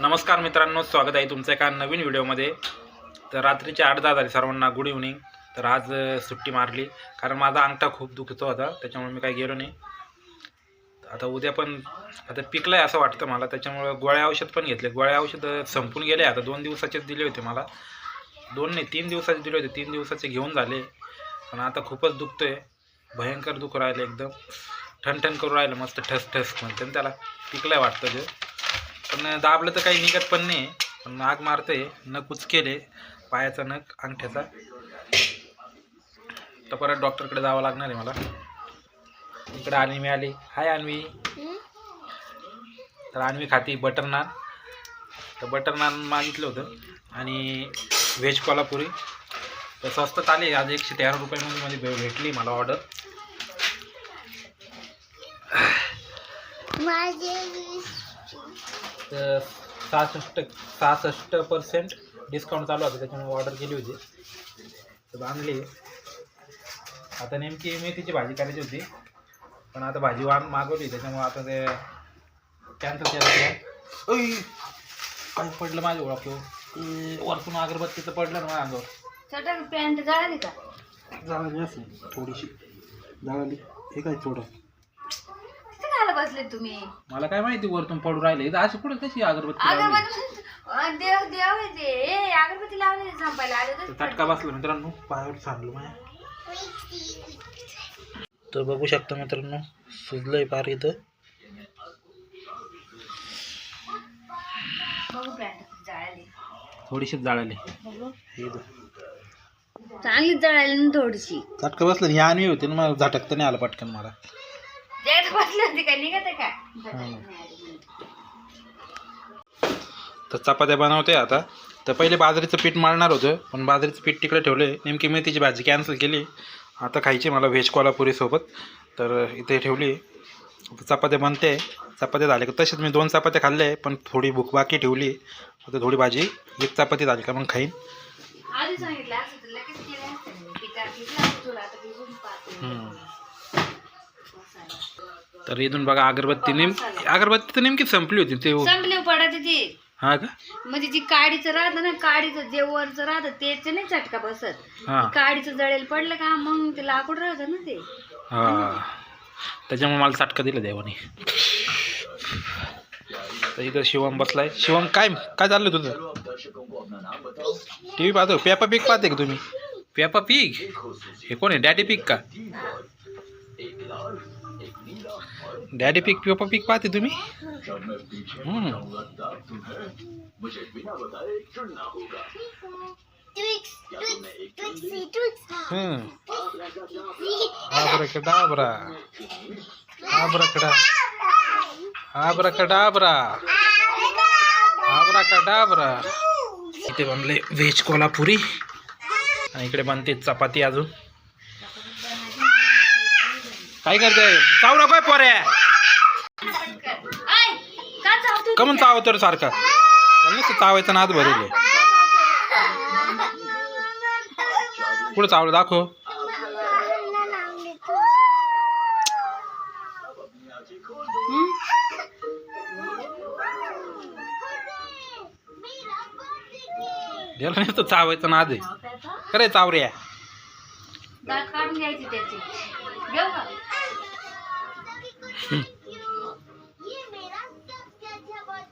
नमस्कार मित्रांनो स्वागत आहे तुमचं एका नवीन व्हिडिओमध्ये. तर रात्रीचे आठ दहा झाले सर्वांना गुड इव्हनिंग तर आज सुट्टी मारली. कारण माझा अंगठा खूप दुखतो होता त्याच्यामुळे मी काही गेलो नाही. आता उद्या पण आता पिकलं आहे असं वाटतं मला. त्याच्यामुळं गोळ्या औषध पण घेतले. गोळ्या औषध संपून गेले. आता दोन दिवसाचेच दिले होते मला. दोन नाही तीन दिवसाचे दिले होते. तीन दिवसाचे घेऊन झाले. पण आता खूपच दुखतो आहे भयंकर दुख राहिलं एकदम. ठणठण करू राहिलं मस्त ठस ठस म्हणते त्याला. पिकलं आहे वाटतं ते. पण दाबलं तर काही निघत पण नाही. पण नाग मारते नख केले पायाचा नख अंगठ्याचा. तर परत डॉक्टरकडे जावं लागणार आहे मला. इकडे अन्वी आली. हाय अन्वी. तर अन्वी खाती बटर नान तर बटर नान मागितलं होतं. आणि व्हेज कोल्हापुरी. तर स्वस्तात आले. आज एकशे तेरा रुपयामध्ये मध्ये भेटली मला ऑर्डर तर सहासष्ट सहासष्ट पर्सेंट डिस्काउंट चालू होतं त्याच्यामुळे ऑर्डर केली होती. तर आणली आता नेमकी मेथीची भाजी करायची होती. पण आता भाजी वाण मागवली त्याच्यामुळे आता ते कॅन्सल केलं काय पडलं माझ्या ओळख वरतून अगरबत्तीचं पडलं ना माझ्या अंगावर. पॅन्ट जळाली का? जळाली असेल थोडीशी. जळाली हे काय थोडं? बसले तुम्ही. मला काय माहिती वरतून पडू राहिले. इथं अशी कुठं कशी अगरबत्ती लावली? अगरबत्ती अं, देव देव आहे ते. ए, अगरबत्ती लावली संपायला आले तर तर तटका बसला मित्रांनो. पायावर सांगलो माझ्या तर बघू शकता मित्रांनो सुजलंय पार इथं. बघू पॅन्ट जळाली थोडीशी जाळाली बघू. चांगली जळाली ना थोडीशी. चटका बसला आणवी होती ना मला झटकता नाही आलं पटकन मला. बसली होती काय निघत आहे का? तर चपात्या बनवते आता. तर पहिले बाजरीचं पीठ मारणार होतं पण बाजरीचं पीठ तिकडे ठेवले. नेमकी मेथीची भाजी कॅन्सल केली. आता खायची मला व्हेज कोल्हापुरीसोबत तर इथे ठेवली. चपात्या बनते. चपात्या झाल्या का? तसेच मी दोन चपात्या खाल्ले पण थोडी भूक बाकी ठेवली. आता थोडी भाजी एक चपाती झाली का मग खाईन. आधी सांगितलं असं तर लगेच केलं असतं मी. पिका भिजला होता तुला आता भिजून पाहते हम्म. तर इथून बघा अगरबत्ती नेम अगरबत्ती तर नेमकी संपली होती ते संपली पडत ती. हा का? म्हणजे जी काडीचं राहतं ना काडीचं जे वरचं राहतं त्याच नाही चटका बसत. हां. काडीचं जळेल पडलं का मग ते लाकूड राहतं ना ते. हा. त्याच्यामुळे मला चटका दिला देवाने. तर इथं शिवम बसलाय. शिवम काय काय चाललं तुझं? टी व्ही पाहतो. पेपा पीक पाहते का तुम्ही? पेपा पीक हे कोण आहे? डॅडी पीक का? डॅडी पीक पेपा पीक पाहते तुम्ही हम्म. हम्म. आब्राकडाब्रा आब्राकडा आब्राकडाब्रा आब्राकडाब्रा इथे बनले व्हेज कोल्हापुरी. आणि इकडे बनते चपाती अजून. काय करते चावरा काय पोऱ्या ऐ, का चावतो कमून चावतो रे सारखा? चावायचा नाद भरेल कुठं चावलं? दाखव. याला नुसतं चावायचा नाद आहे खरे चावऱ्या. दात काढून घ्यायची त्याची.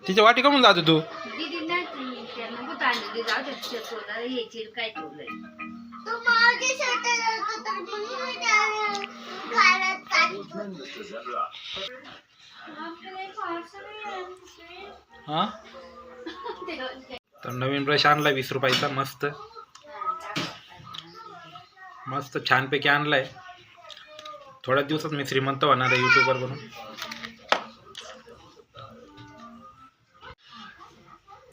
तिच्या वाटी कमून जातो तू? दीदी नाही ती त्यांना भूत आणली जाऊ दे तिच्या सोडा हे चिर काय ठेवलंय. हा? तर नवीन ब्रश आणलाय वीस रुपयाचा मस्त. मस्त छानपैकी आणलाय. थोड्याच दिवसात मी श्रीमंत होणार आहे यूट्यूबर बनून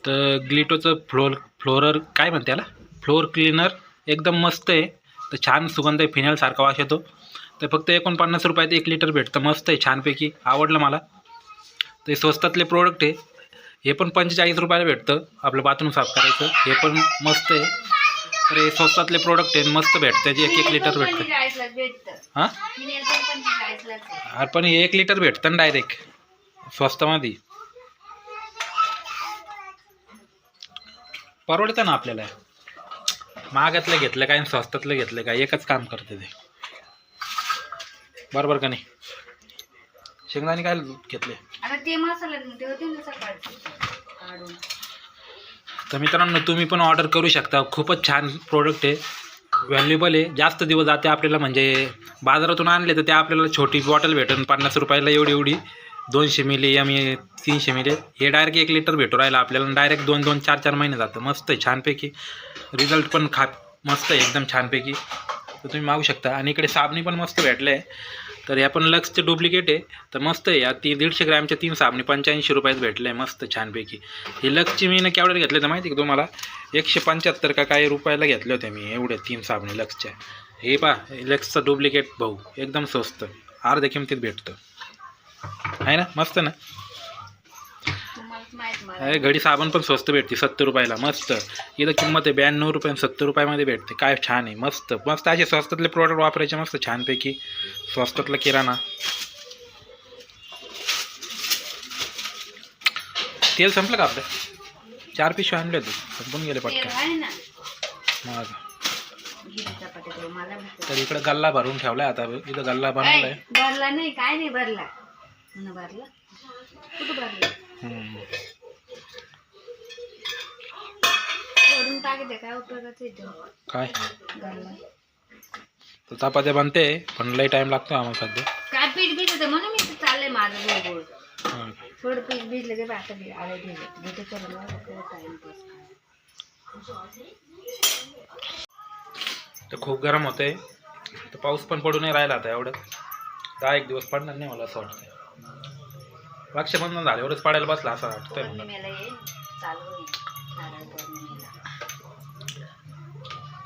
तर ग्लिटोचं फ्लोर फ्लोरर काय म्हणते याला? फ्लोअर क्लीनर एकदम मस्त आहे. तर छान सुगंध आहे फिनेलसारखा वाश येतो. तर फक्त एकोणपन्नास रुपयात एक लिटर भेटतं. मस्त आहे छानपैकी. आवडलं मला. ते स्वस्तातले प्रोडक्ट आहे. हे पण पंचेचाळीस रुपयाला भेटतं. आपलं बाथरूम साफ करायचं. हे पण मस्त आहे. हे स्वस्तातले प्रोडक्ट आहे मस्त भेटतं त्याची एक एक लिटर भेटतं. हां. अरे पण एक लिटर भेटतं ना डायरेक्ट स्वस्तामध्ये. परवडतं ना आपल्याला? महागातलं घेतलं काय आणि स्वस्तातलं घेतलं काय? एकच काम करते ते. बरोबर का नाही? शेंगदाणे काय घेतले? आता ते मसाला ते होते ना सकाळचे काढून तर मित्रांनो तुम्ही पण ऑर्डर करू शकता. खूपच छान प्रोडक्ट आहे. व्हॅल्युबल आहे. जास्त दिवस जाते आपल्याला म्हणजे बाजारातून आणले तर ते आपल्याला छोटी बॉटल भेटेल पन्नास रुपयाला एवढी एवढी. दोनशे मिली एम ए तीनशे मिली. हे डायरेक्ट एक लिटर भेटू राहिलं आपल्याला. डायरेक्ट दोन दोन चार चार महिने जातं. मस्त आहे छानपैकी. रिझल्ट पण खा मस्त आहे एकदम छानपैकी. तर तुम्ही मागू शकता. आणि इकडे साबणी पण मस्त भेटलं आहे तर ह्या पण लक्सचे डुप्लिकेट आहे. तर मस्त आहे. या ती दीडशे ग्रॅमच्या तीन साबणे पंच्याऐंशी रुपयात भेटलं आहे. मस्त छानपैकी. ही लक्सची मी ना केवढ्यात घेतले तर माहिती आहे का तुम्हाला? एकशे पंच्याहत्तर का काही रुपयाला घेतले होते मी एवढ्या तीन साबणे लक्सच्या हे पा लक्सचं डुप्लिकेट भाऊ. एकदम स्वस्त. अर्ध्या किमतीत भेटतं. आहे ना? मस्त ना? अरे घडी साबण पण स्वस्त भेटते सत्तर रुपयाला मस्त. इथं किंमत आहे ब्याण्णव रुपये आणि सत्तर रुपयामध्ये भेटते. काय छान आहे मस्त. मस्त असे स्वस्तातले प्रोडक्ट वापरायचे मस्त छानपैकी. स्वस्तातला किराणा. तेल संपलं का आपलं? चार पिशवे आणले होते. संपून गेले पटकन. मग. तर इकडे गल्ला भरून ठेवलाय आता. इथं गल्ला बनवलाय. भरला नाही काय नाही भरला. भरला. कुठं भरला? टाकते काय उपयोगाचं येतो काय? घरला तर चपात्या बनते पण लई टाइम लागतो आम्हाला सध्या. काय पीठ भिजत म्हणून मी चाललंय माझं गोळ गोळ. थोडं पीठ भिजलं की आता बी आलं भिजत घेते करून टाइमपास तर खूप गरम होतंय. तर पाऊस पण पडू नाही राहिला आता एवढं. दहा एक दिवस पडणार नाही मला असं वाटतंय. रक्षाबंधन झालं एवढंच पडायला बसला असं वाटतंय मला.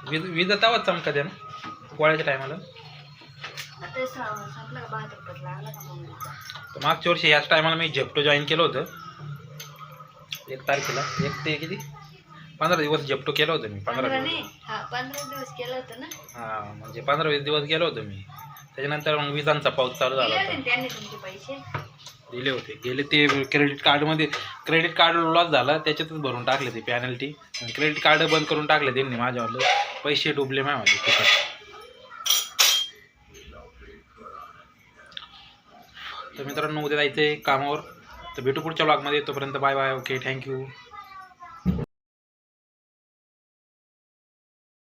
वीज वीज तेव्हाच चमका द्या ना पोळ्याच्या टायमाला? आता स- संपलं का बहात्तर रुपयात लागला का मग तर मागच्या वर्षी ह्याच टायमाला मी झेप्टो जॉईन केलं होतं. एक तारखेला. एक ते किती? पंधरा दिवस झेप्टो केलं होतं मी पंधरा पंधरा दिवस. हा पंधरा दिवस केलं होतं ना? हां म्हणजे पंधरा वीस दिवस गेलो होतो मी. त्याच्यानंतर मग विजांचा पाऊस चालू झाला होता. होते ना त्यांनी तुमचे पैसे? दिले होते. गेले ते क्रेडिट कार्डमध्ये क्रेडिट कार्ड लॉस झाला त्याच्यातच भरून टाकले ते पॅनल्टी क्रेडिट कार्ड बंद करून टाकले त्यांनी माझ्यावालं पैसे डुबले माझे म्हणजे फुकट. तर मित्रांनो उद्या जायचं आहे कामावर. तर भेटू पुढच्या ब्लॉगमध्ये तोपर्यंत बाय बाय ओके थँक्यू